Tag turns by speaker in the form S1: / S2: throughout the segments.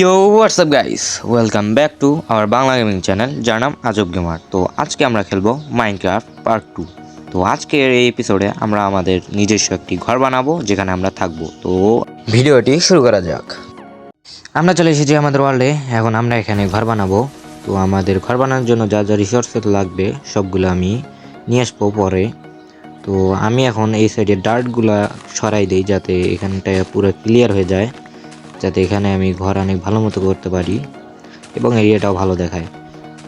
S1: Yo WhatsApp guys welcome back to our Bangla gaming channel যার নাম আজব gamer তো আজকে আমরা খেলব মাইনক্রাফট পার্ট টু তো আজকের এই এপিসোডে আমরা আমাদের নিজস্ব একটি ঘর বানাবো, যেখানে আমরা থাকব। তো ভিডিওটি শুরু করা যাক। আমরা চলে এসেছি আমাদের ওয়ার্ল্ডে এখন আমরা এখানে ঘর বানাবো। তো আমাদের ঘর বানানোর জন্য যা যা রিসোর্সেস লাগবে, সবগুলো আমি নিয়ে আসব পরে। তো আমি এখন এই সাইডে ডার্টগুলা সরাই দিই, যাতে এখানটা পুরো ক্লিয়ার হয়ে যায়। যাতে এখানে আমি ঘর অনেক ভালো মতো করতে পারি এবং এরিয়াটাও ভালো দেখায়।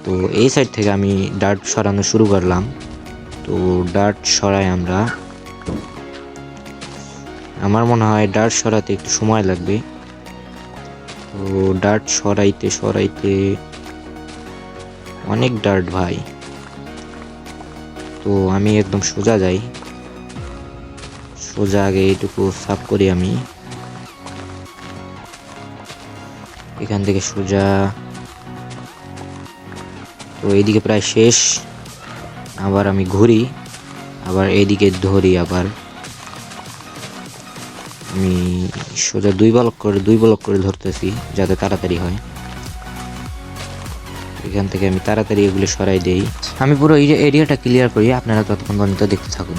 S1: তো এই সাইড থেকে আমি ডার্ট সরানো শুরু করলাম। তো ডার্ট সরাই আমরা। আমার মনে হয় ডার্ট সরাতে একটু সময় লাগবে। তো ডার্ট সরাইতে সরাইতে অনেক ডার্ট ভাই। তো আমি একদম সোজা যাই। সোজা আগে এইটুকু সাফ করি আমি। এখান থেকে সোজা। তো এইদিকে প্রায় শেষ। আবার আমি ঘুরি, আবার এইদিকে ধরি আবার। আমি সোজা দুই ব্লক করে, দুই ব্লক করে ধরতেছি, যাতে তাড়াতাড়ি হয়। এখান থেকে আমি তাড়াতাড়ি এগুলো সরাই দেই। আমি পুরো এরিয়াটা ক্লিয়ার করি, আপনারা ততক্ষণ পর্যন্ত দেখতে থাকুন।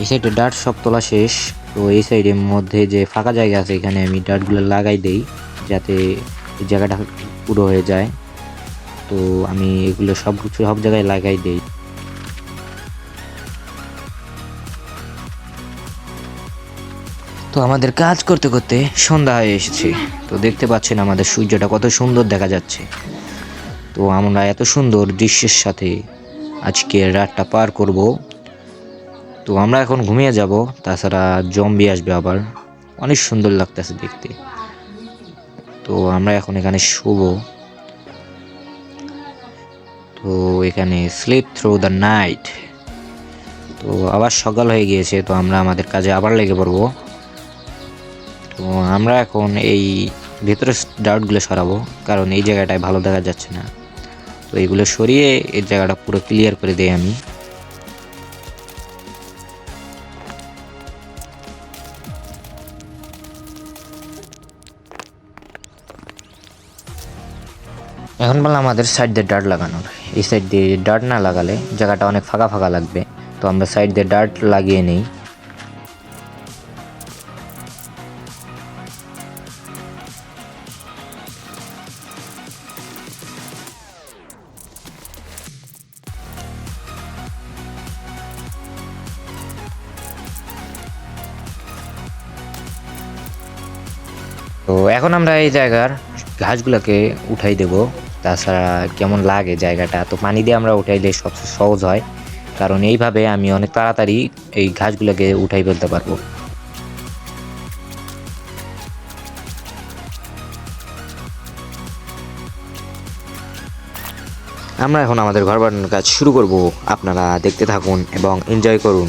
S1: এই সাইডে ডার্ট সব তোলা শেষ। তো এই সাইডের মধ্যে যে ফাঁকা জায়গা আছে, এখানে আমি ডার্টগুলো লাগাই দেই, যাতে জায়গাটা পুরো হয়ে যায়। তো আমি এগুলো সব কিছু সব জায়গায় লাগাই দেই। তো আমাদের কাজ করতে করতে সন্ধ্যা হয়ে এসেছে। তো দেখতে পাচ্ছেন আমাদের সূর্যটা কত সুন্দর দেখা যাচ্ছে। তো আমরা এত সুন্দর দৃশ্যের সাথে আজকে রাতটা পার করব। তো আমরা এখন ঘুমিয়ে যাব, তাছাড়া জম্বি আসবে আবার। অনেক সুন্দর লাগতেছে দেখতে। তো আমরা এখন এখানে শুব। তো এখানে স্লিপ থ্রু দ্য নাইট তো আবার সকাল হয়ে গিয়েছে, তো আমরা আমাদের কাজে আবার লেগে পড়ব। তো আমরা এখন এই ভেতরে ডাউটগুলো সরাবো, কারণ এই জায়গাটায় ভালো দেখা যাচ্ছে না। তো এইগুলো সরিয়ে এই জায়গাটা পুরো ক্লিয়ার করে দিই আমি। এখন বললাম আমাদের সাইড দিয়ে ডার্ট লাগানোর। এই সাইড দিয়ে ডার্ট না লাগালে জায়গাটা অনেক ফাঁকা ফাঁকা লাগবে। তো আমরা সাইড দিয়ে ডার্ট লাগিয়ে নিই। তো এখন আমরা এই জায়গার ঘাসগুলোকে উঠাই দেব। তাছাড়া কেমন লাগে জায়গাটা? তো পানি দিয়ে আমরা উঠাইলে সবচেয়ে সহজ হয়। কারণ এইভাবে আমি অনেক তাড়াতাড়ি এই ঘাসগুলোকে উঠাই ফেলতে পারব। আমরা এখন আমাদের ঘর বানানোর কাজ শুরু করব। আপনারা দেখতে থাকুন এবং এনজয় করুন।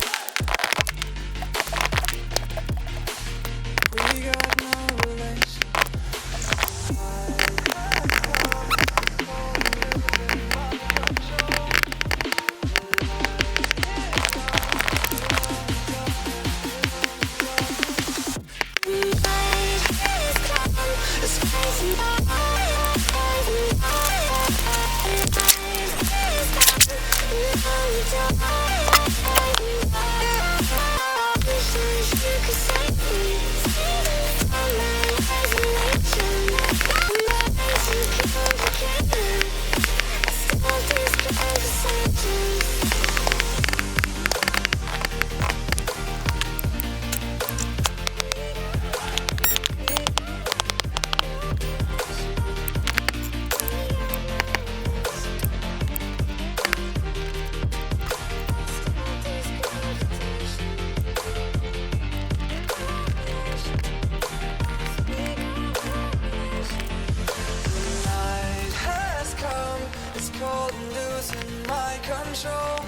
S2: control.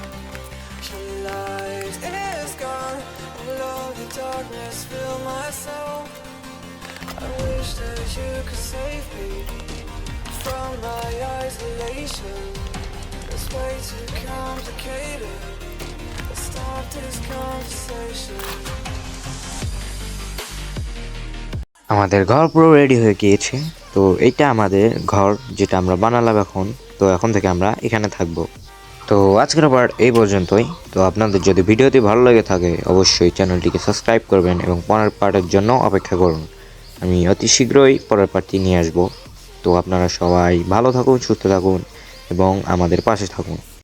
S2: The light is gone. All of the darkness fill my soul. I wish that you could save me from my isolation. It's way too complicated. Let's stop this conversation.
S1: আমাদের ঘর পুরো ready হয়ে গিয়েছে তো এটা আমাদের ঘর যেটা আমরা বানালাম এখন তো এখন থেকে আমরা এখানে থাকব তো আজকের পার্ট এই পর্যন্তই। তো আপনাদের যদি ভিডিওটি ভালো লেগে থাকে, অবশ্যই চ্যানেলটিকে সাবস্ক্রাইব করবেন এবং পরের পার্টের জন্য অপেক্ষা করুন। আমি অতি শীঘ্রই পরের পার্টটি নিয়ে আসব। তো আপনারা সবাই ভালো থাকুন, সুস্থ থাকুন এবং আমাদের পাশে থাকুন।